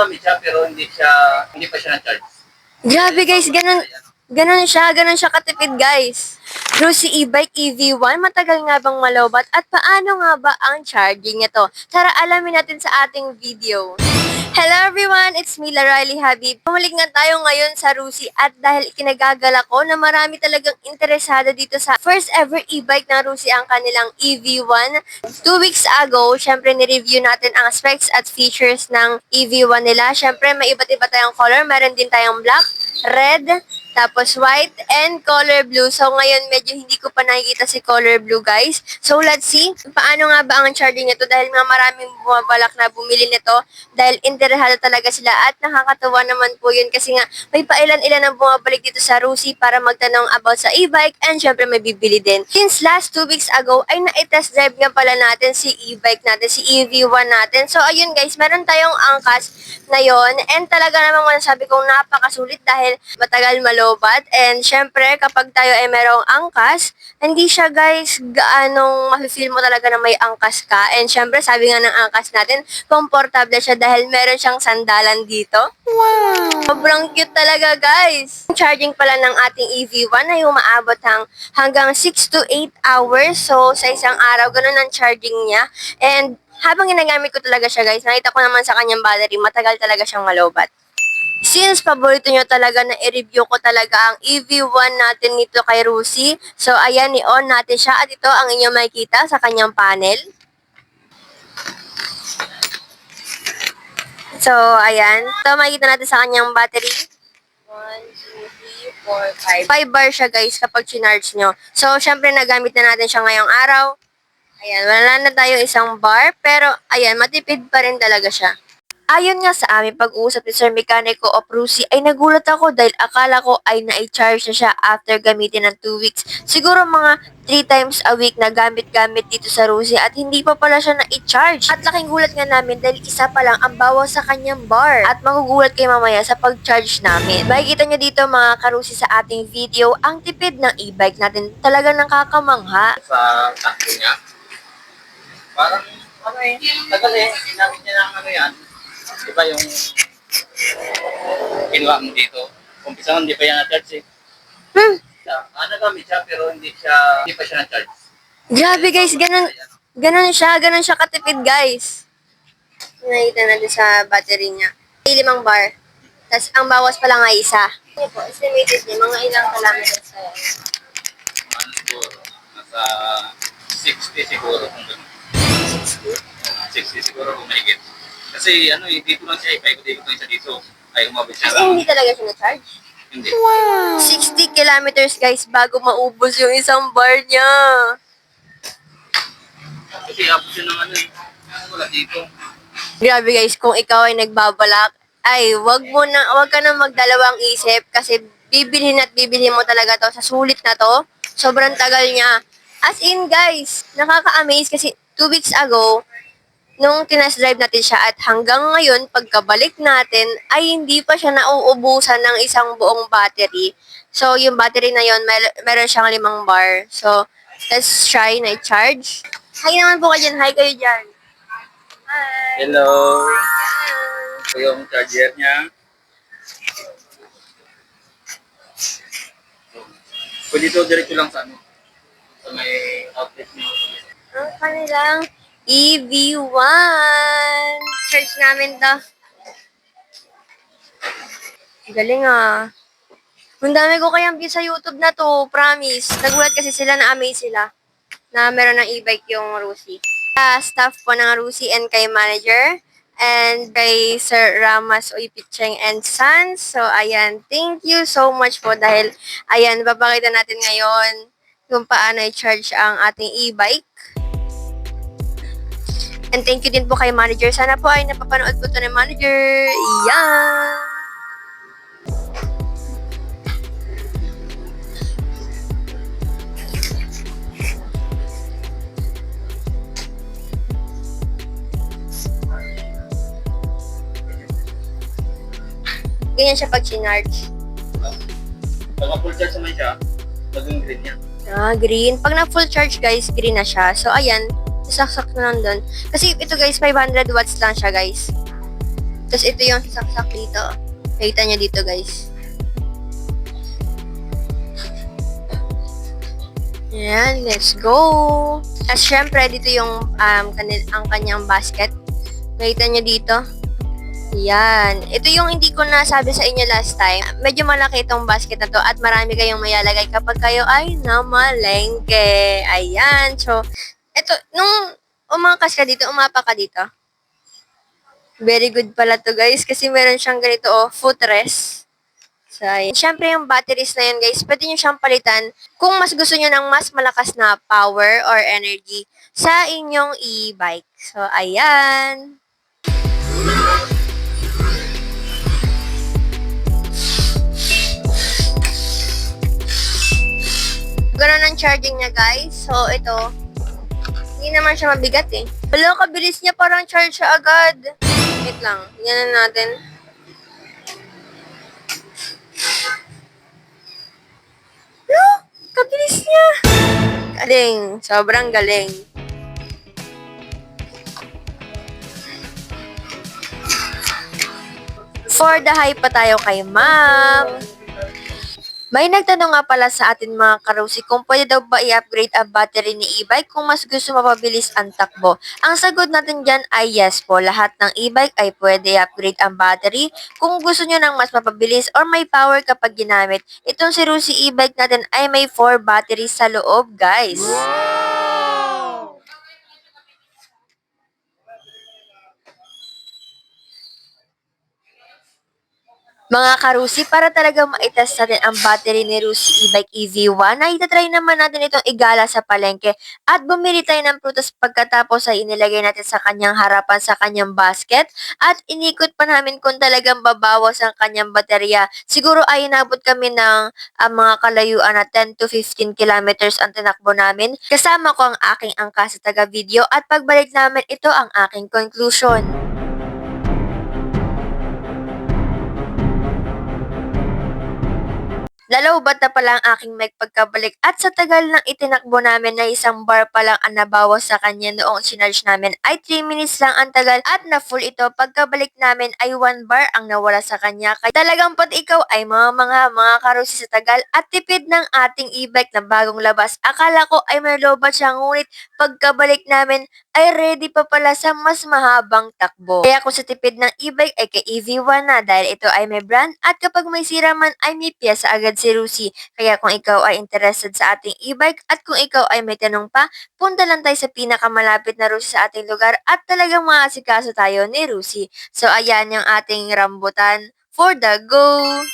nagamit siya pero hindi siya, hindi pa siya na-charge. Grabe guys, ganun, ganun siya, ganun siya katipid guys. Rusi e-bike EV1, matagal nga bang malobat at paano nga ba ang charging nito? Tara alamin natin sa ating video. Hello everyone, it's me Riley Habib. Pumalik nga tayo ngayon sa Rusi at dahil kinagagala ko na marami talagang interesado dito sa first ever e-bike na Rusi ang kanilang EV1. Two weeks ago, syempre ni-review natin ang specs at features ng EV1 nila. Syempre may iba't iba tayong color, meron din tayong black, red, tapos white and color blue. So ngayon medyo hindi ko pa nakikita si color blue guys. So let's see paano nga ba ang charging nito dahil nga maraming bumabalak na bumili nito dahil interesado talaga sila at nakakatuwa naman po yun kasi nga may pailan-ilan ang bumabalik dito sa Rusi para magtanong about sa e-bike and syempre may bibili din. Since last two weeks ago ay na-test drive nga pala natin si e-bike natin, si EV1 natin. So ayun guys, meron tayong angkas ngayon and talaga namang masasabi kong napakasulit dahil matagal malobat and syempre kapag tayo ay merong angkas, hindi siya guys gaanong mafe-feel mo talaga na may angkas ka and syempre sabi nga ng angkas natin, komportable siya dahil meron siyang sandalan dito. Wow! Sobrang cute talaga guys! Ang charging pala ng ating EV1 ay umaabot hang, hanggang 6 to 8 hours so sa isang araw, ganun ang charging niya and habang ginagamit ko talaga siya guys, nakita ko naman sa kanyang battery, matagal talaga siyang malobat. Since paborito nyo talaga na i-review ko talaga ang EV1 natin nito kay Rusi, so ayan, i-on natin siya at ito ang inyong makikita sa kanyang panel. So, ayan. Ito makikita natin sa kanyang battery. 1, 2, 3, 4, 5. 5 bar siya guys kapag chinarge nyo. So, syempre nagamit na natin siya ngayong araw. Ayan, wala na tayo isang bar, pero ayan, matipid pa rin talaga siya. Ayon nga sa aming pag-uusap ni Sir Mekaniko of Rusi ay nagulat ako dahil akala ko ay na-charge na siya after gamitin ng 2 weeks. Siguro mga 3 times a week na gamit-gamit dito sa Rusi at hindi pa pala siya na-charge. At laking gulat nga namin dahil isa pa lang ang bawas sa kanyang bar. At magugulat kayo mamaya sa pag-charge namin. Makikita nyo dito mga karusi sa ating video ang tipid ng e-bike natin. Talaga nakakamangha. Sa takbo niya. Parang, ano eh, tagal eh, ginamit niya ng ano yan. Diba yung kinuha mo dito? Umpisa hindi pa yan na-charge eh. Hmm, ah, nagamit siya pero hindi siya, hindi pa siya na-charge. grabe guys, ganun, ganun siya, ganun siya katipid guys. Nakita natin sa battery niya. May limang bar. Tapos ang bawas pa lang ay isa. Ano po, estimated niya, mga ilang kilometers sa Ano siguro, nasa 60 siguro kung gano'n. 60 siguro kung mahigit. Kasi ano eh, dito lang siya, ipaikot-ikot lang siya dito. Ay umabot siya As in, hindi talaga siya na-charge. Hindi. 60 kilometers guys bago maubos yung isang bar niya. Kasi abot siya ng ano eh. Wala dito. Grabe guys, kung ikaw ay nagbabalak, ay wag mo na, wag ka na magdalawang isip kasi bibilhin at bibilhin mo talaga to sa sulit na to. Sobrang tagal niya. As in guys, nakaka-amaze kasi two weeks ago, nung tinest drive natin siya at hanggang ngayon, pagkabalik natin, ay hindi pa siya nauubusan ng isang buong battery. So, yung battery na yon mer- meron siyang limang bar. So, let's try na i-charge. Hi naman po kayo dyan. Hi kayo dyan. Hi. Hello. Ito yung charger niya. Pwede ito diretso lang sa ano. Sa may outlet niyo. Ang kanilang EV1. Search namin to. Galing ah. Ang dami ko kayang view sa YouTube na to, promise. Nagulat kasi sila na amaze sila na meron ng e-bike yung Rusi. Uh, staff po ng Rusi and kay manager and kay Sir Ramas Uipicheng and Sons. So, ayan, thank you so much po dahil, ayan, papakita natin ngayon kung paano i-charge ang ating e-bike. And thank you din po kay manager. Sana po ay napapanood po to ng manager. Yeah! Ganyan siya pag chinarge. Pag full charge naman siya, maging green niya. Ah, green. Pag na full charge guys, green na siya. So, ayan. Saksak na lang doon. Kasi ito guys, 500 watts lang siya guys. Tapos ito yung saksak dito. Kita nyo dito guys. Ayan, let's go! At syempre, dito yung um, kanil, ang kanyang basket. Nakita nyo dito? Yan. Ito yung hindi ko nasabi sa inyo last time. Medyo malaki itong basket na to at marami kayong mayalagay kapag kayo ay namalengke. Ayan. So, ito, nung umakas ka dito, umapa ka dito. Very good pala to guys kasi meron siyang ganito oh, footrest. So, ayan. Siyempre yung batteries na yun guys, pwede nyo siyang palitan kung mas gusto nyo ng mas malakas na power or energy sa inyong e-bike. So, ayan. Ganun ang charging niya guys. So, ito, hindi naman siya mabigat eh. Wala, kabilis niya parang charge siya agad. Wait lang, tingnan natin. No, kabilis niya. Galing, sobrang galing. For the hype pa tayo kay ma'am. May nagtanong nga pala sa atin mga karosi kung pwede daw ba i-upgrade ang battery ni e-bike kung mas gusto mapabilis ang takbo. Ang sagot natin dyan ay yes po. Lahat ng e-bike ay pwede i-upgrade ang battery kung gusto nyo ng mas mapabilis or may power kapag ginamit. Itong si Rusi e-bike natin ay may 4 batteries sa loob guys. Mga karusi, para talaga maitest natin ang battery ni Rusi e-bike EV1, ay itatry naman natin itong igala sa palengke at bumili tayo ng prutas pagkatapos ay inilagay natin sa kanyang harapan sa kanyang basket at inikot pa namin kung talagang babawas ang kanyang baterya. Siguro ay inabot kami ng ah, mga kalayuan na 10 to 15 kilometers ang tinakbo namin. Kasama ko ang aking angka sa taga-video at pagbalik namin ito ang aking conclusion. Lalobat na pala ang aking mic pagkabalik at sa tagal ng itinakbo namin na isang bar pa lang ang nabawas sa kanya noong sinarge namin ay 3 minutes lang ang tagal at na full ito pagkabalik namin ay 1 bar ang nawala sa kanya. Kaya talagang pati ikaw ay mga mga mga karusi sa tagal at tipid ng ating e-bike na bagong labas. Akala ko ay may lobat siya ngunit pagkabalik namin ay ready pa pala sa mas mahabang takbo. Kaya kung sa tipid ng e-bike ay kay EV1 na dahil ito ay may brand at kapag may sira man ay may piyesa agad si Rusi. Kaya kung ikaw ay interested sa ating e-bike at kung ikaw ay may tanong pa, punta lang tayo sa pinakamalapit na Rusi sa ating lugar at talagang maasikaso tayo ni Rusi. So ayan yung ating rambutan for the go!